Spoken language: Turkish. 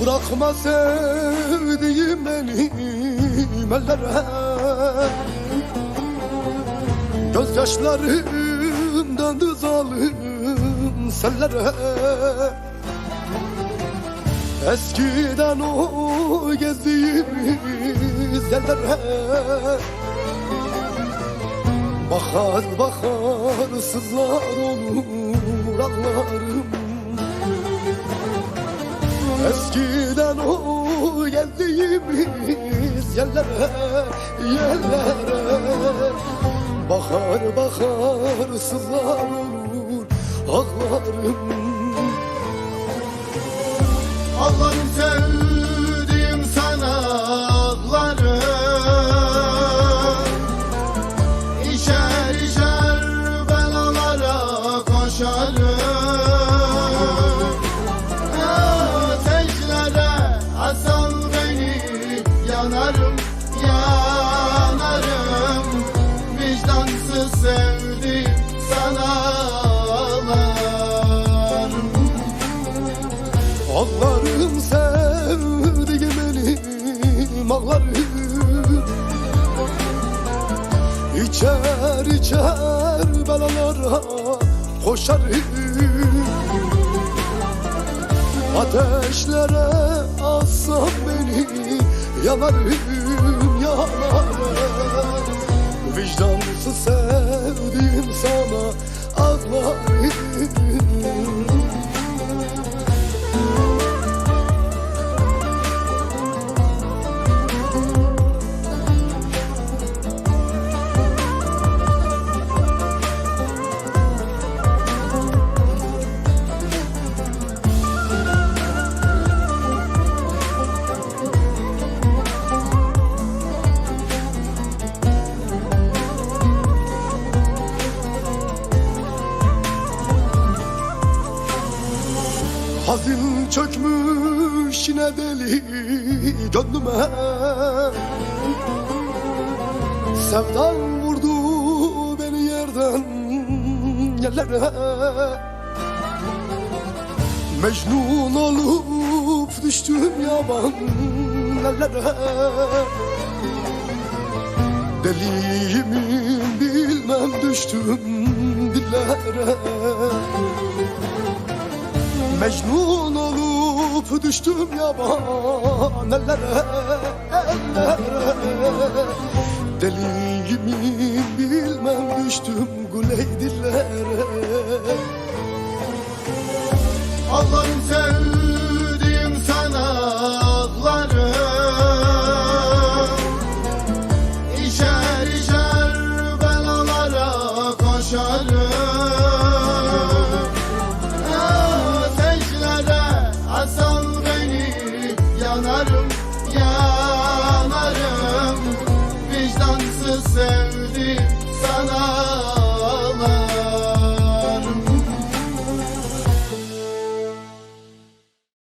Bırakma sevdiğim benim ellere Gözyaşlarım döndü zalim sellere. Eskiden o gezdiğimiz yerlere Bahar bahar sızlar olur ağlarım Eskiden o geldiğimiz yerlere, yerlere. Bahar bahar sızlar olur ağlarım yanarım yanarım. Vicdansız sevdim sana ağlarım Ağlarım sevdiğim benim ağlarım. İçer içer belalara koşarım. Ateşlere assam beni yanarım yanarım Vicdansız sevdiğim sana ağlarım Hazin çökmüş yine deli gönlüme. Sevdan vurdu beni yerden yerlere. Mecnun olup düştüm yaban ellere Deliyim bilmem düştüm dillere Mecnun olup düştüm yaban ellere, ellere. Deliyim bilmem düştüm guleydillere Allah'ım sevdiğim yanarım Vicdansız sevdim